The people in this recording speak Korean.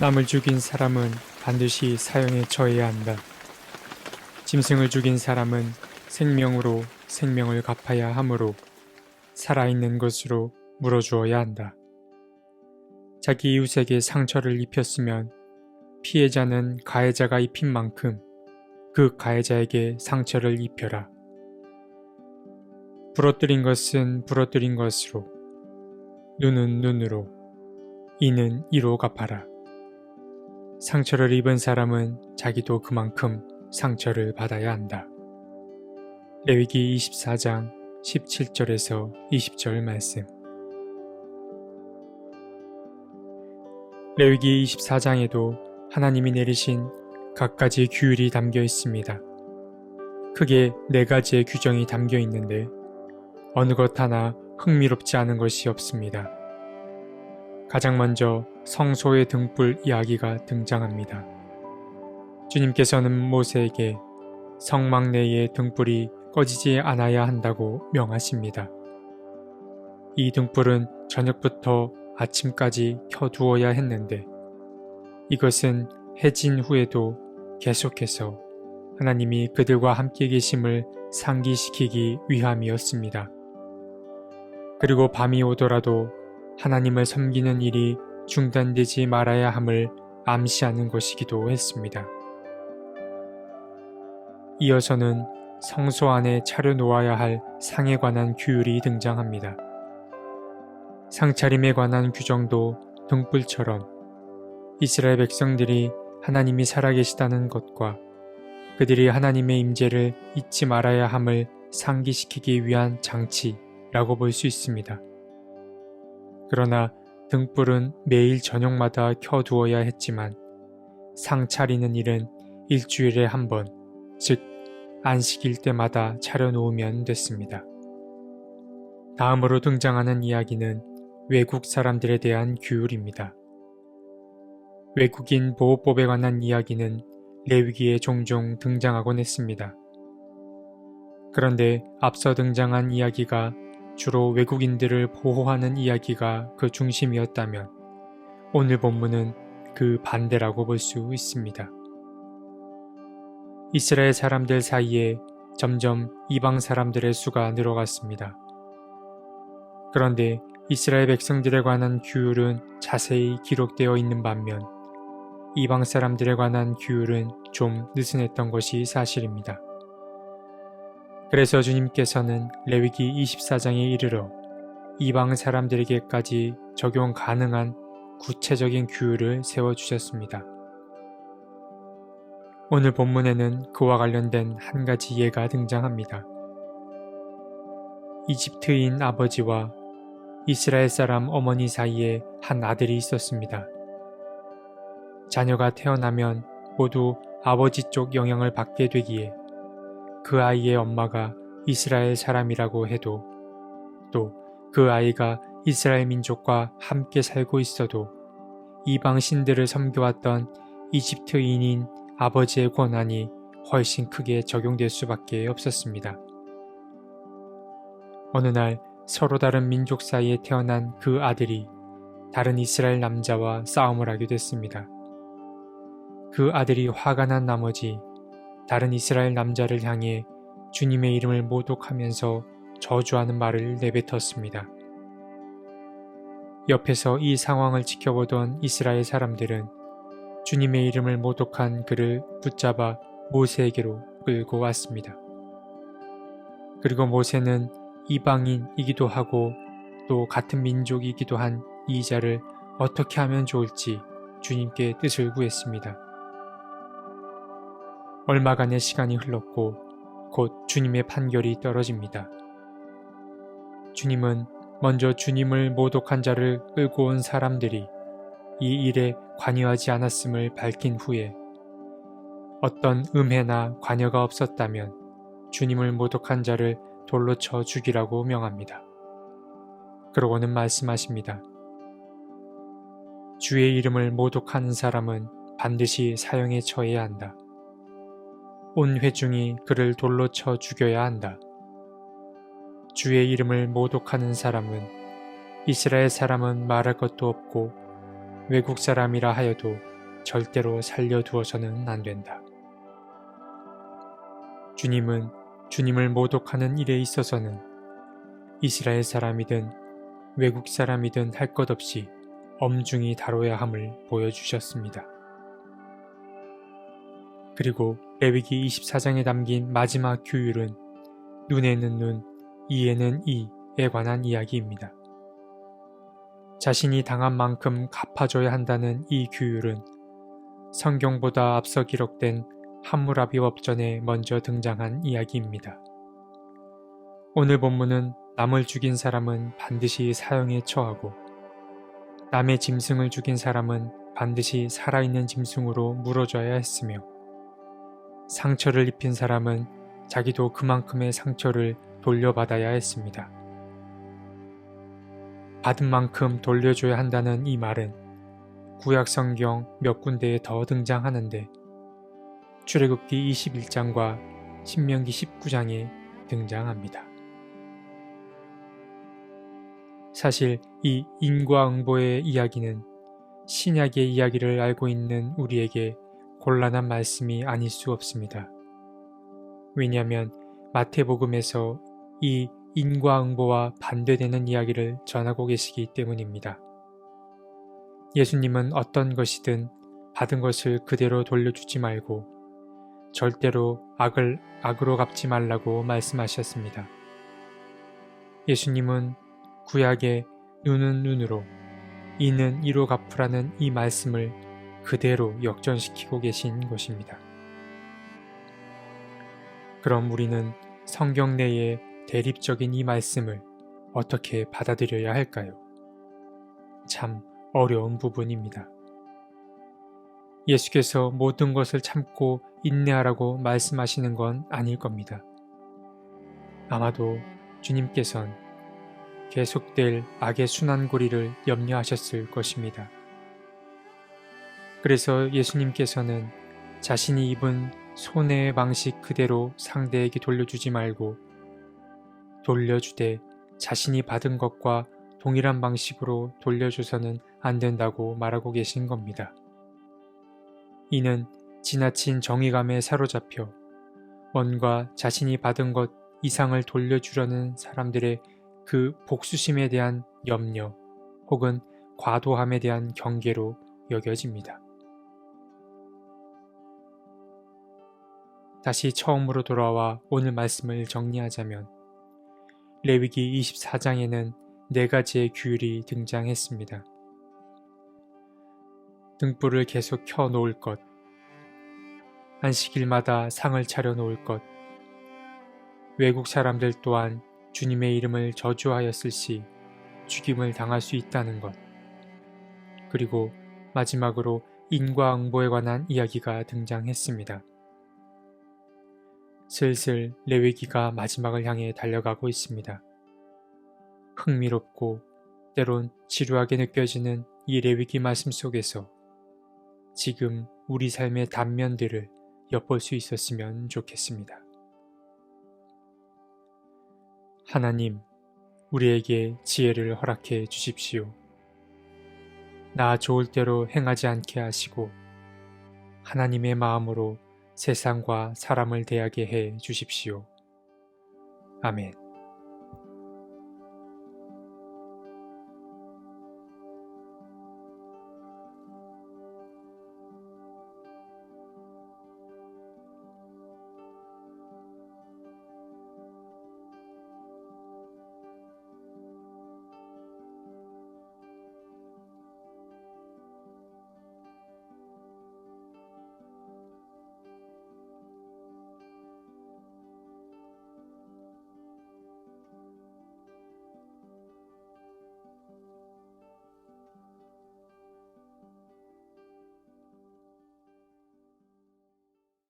남을 죽인 사람은 반드시 사형에 처해야 한다. 짐승을 죽인 사람은 생명으로 생명을 갚아야 하므로 살아있는 것으로 물어주어야 한다. 자기 이웃에게 상처를 입혔으면 피해자는 가해자가 입힌 만큼 그 가해자에게 상처를 입혀라. 부러뜨린 것은 부러뜨린 것으로, 눈은 눈으로, 이는 이로 갚아라. 상처를 입은 사람은 자기도 그만큼 상처를 받아야 한다. 레위기 24장 17절에서 20절 말씀. 레위기 24장에도 하나님이 내리신 갖가지 규율이 담겨 있습니다. 크게 네 가지의 규정이 담겨 있는데 어느 것 하나 흥미롭지 않은 것이 없습니다. 가장 먼저 성소의 등불 이야기가 등장합니다. 주님께서는 모세에게 성막 내의 등불이 꺼지지 않아야 한다고 명하십니다. 이 등불은 저녁부터 아침까지 켜두어야 했는데 이것은 해진 후에도 계속해서 하나님이 그들과 함께 계심을 상기시키기 위함이었습니다. 그리고 밤이 오더라도 하나님을 섬기는 일이 중단되지 말아야 함을 암시하는 것이기도 했습니다. 이어서는 성소 안에 차려놓아야 할 상에 관한 규율이 등장합니다. 상차림에 관한 규정도 등불처럼 이스라엘 백성들이 하나님이 살아계시다는 것과 그들이 하나님의 임재를 잊지 말아야 함을 상기시키기 위한 장치라고 볼 수 있습니다. 그러나 등불은 매일 저녁마다 켜두어야 했지만 상 차리는 일은 일주일에 한 번, 즉 안식일 때마다 차려놓으면 됐습니다. 다음으로 등장하는 이야기는 외국 사람들에 대한 규율입니다. 외국인 보호법에 관한 이야기는 레위기에 종종 등장하곤 했습니다. 그런데 앞서 등장한 이야기가 주로 외국인들을 보호하는 이야기가 그 중심이었다면 오늘 본문은 그 반대라고 볼 수 있습니다. 이스라엘 사람들 사이에 점점 이방 사람들의 수가 늘어갔습니다. 그런데 이스라엘 백성들에 관한 규율은 자세히 기록되어 있는 반면 이방 사람들에 관한 규율은 좀 느슨했던 것이 사실입니다. 그래서 주님께서는 레위기 24장에 이르러 이방 사람들에게까지 적용 가능한 구체적인 규율을 세워주셨습니다. 오늘 본문에는 그와 관련된 한 가지 예가 등장합니다. 이집트인 아버지와 이스라엘 사람 어머니 사이에 한 아들이 있었습니다. 자녀가 태어나면 모두 아버지 쪽 영향을 받게 되기에 그 아이의 엄마가 이스라엘 사람이라고 해도 또 그 아이가 이스라엘 민족과 함께 살고 있어도 이방 신들을 섬겨왔던 이집트인인 아버지의 권한이 훨씬 크게 적용될 수밖에 없었습니다. 어느 날 서로 다른 민족 사이에 태어난 그 아들이 다른 이스라엘 남자와 싸움을 하게 됐습니다. 그 아들이 화가 난 나머지 다른 이스라엘 남자를 향해 주님의 이름을 모독하면서 저주하는 말을 내뱉었습니다. 옆에서 이 상황을 지켜보던 이스라엘 사람들은 주님의 이름을 모독한 그를 붙잡아 모세에게로 끌고 왔습니다. 그리고 모세는 이방인이기도 하고 또 같은 민족이기도 한 이자를 어떻게 하면 좋을지 주님께 뜻을 구했습니다. 얼마간의 시간이 흘렀고 곧 주님의 판결이 떨어집니다. 주님은 먼저 주님을 모독한 자를 끌고 온 사람들이 이 일에 관여하지 않았음을 밝힌 후에 어떤 음해나 관여가 없었다면 주님을 모독한 자를 돌로 쳐 죽이라고 명합니다. 그러고는 말씀하십니다. 주의 이름을 모독하는 사람은 반드시 사형에 처해야 한다. 온 회중이 그를 돌로 쳐 죽여야 한다. 주의 이름을 모독하는 사람은 이스라엘 사람은 말할 것도 없고 외국 사람이라 하여도 절대로 살려두어서는 안 된다. 주님은 주님을 모독하는 일에 있어서는 이스라엘 사람이든 외국 사람이든 할 것 없이 엄중히 다뤄야 함을 보여주셨습니다. 그리고 레위기 24장에 담긴 마지막 규율은 눈에는 눈, 이에는 이에 관한 이야기입니다. 자신이 당한 만큼 갚아줘야 한다는 이 규율은 성경보다 앞서 기록된 함무라비 법전에 먼저 등장한 이야기입니다. 오늘 본문은 남을 죽인 사람은 반드시 사형에 처하고 남의 짐승을 죽인 사람은 반드시 살아있는 짐승으로 물어줘야 했으며 상처를 입힌 사람은 자기도 그만큼의 상처를 돌려받아야 했습니다. 받은 만큼 돌려줘야 한다는 이 말은 구약 성경 몇 군데에 더 등장하는데 출애굽기 21장과 신명기 19장에 등장합니다. 사실 이 인과응보의 이야기는 신약의 이야기를 알고 있는 우리에게 곤란한 말씀이 아닐 수 없습니다. 왜냐하면 마태복음에서 이 인과응보와 반대되는 이야기를 전하고 계시기 때문입니다. 예수님은 어떤 것이든 받은 것을 그대로 돌려주지 말고 절대로 악을 악으로 갚지 말라고 말씀하셨습니다. 예수님은 구약의 눈은 눈으로 이는 이로 갚으라는 이 말씀을 그대로 역전시키고 계신 것입니다. 그럼 우리는 성경 내의 대립적인 이 말씀을 어떻게 받아들여야 할까요? 참 어려운 부분입니다. 예수께서 모든 것을 참고 인내하라고 말씀하시는 건 아닐 겁니다. 아마도 주님께선 계속될 악의 순환고리를 염려하셨을 것입니다. 그래서 예수님께서는 자신이 입은 손해의 방식 그대로 상대에게 돌려주지 말고 돌려주되 자신이 받은 것과 동일한 방식으로 돌려줘서는 안 된다고 말하고 계신 겁니다. 이는 지나친 정의감에 사로잡혀 뭔가 자신이 받은 것 이상을 돌려주려는 사람들의 그 복수심에 대한 염려 혹은 과도함에 대한 경계로 여겨집니다. 다시 처음으로 돌아와 오늘 말씀을 정리하자면 레위기 24장에는 네 가지의 규율이 등장했습니다. 등불을 계속 켜 놓을 것, 안식일마다 상을 차려 놓을 것, 외국 사람들 또한 주님의 이름을 저주하였을 시 죽임을 당할 수 있다는 것, 그리고 마지막으로 인과응보에 관한 이야기가 등장했습니다. 슬슬 레위기가 마지막을 향해 달려가고 있습니다. 흥미롭고 때론 지루하게 느껴지는 이 레위기 말씀 속에서 지금 우리 삶의 단면들을 엿볼 수 있었으면 좋겠습니다. 하나님, 우리에게 지혜를 허락해 주십시오. 나 좋을 대로 행하지 않게 하시고 하나님의 마음으로 세상과 사람을 대하게 해 주십시오. 아멘.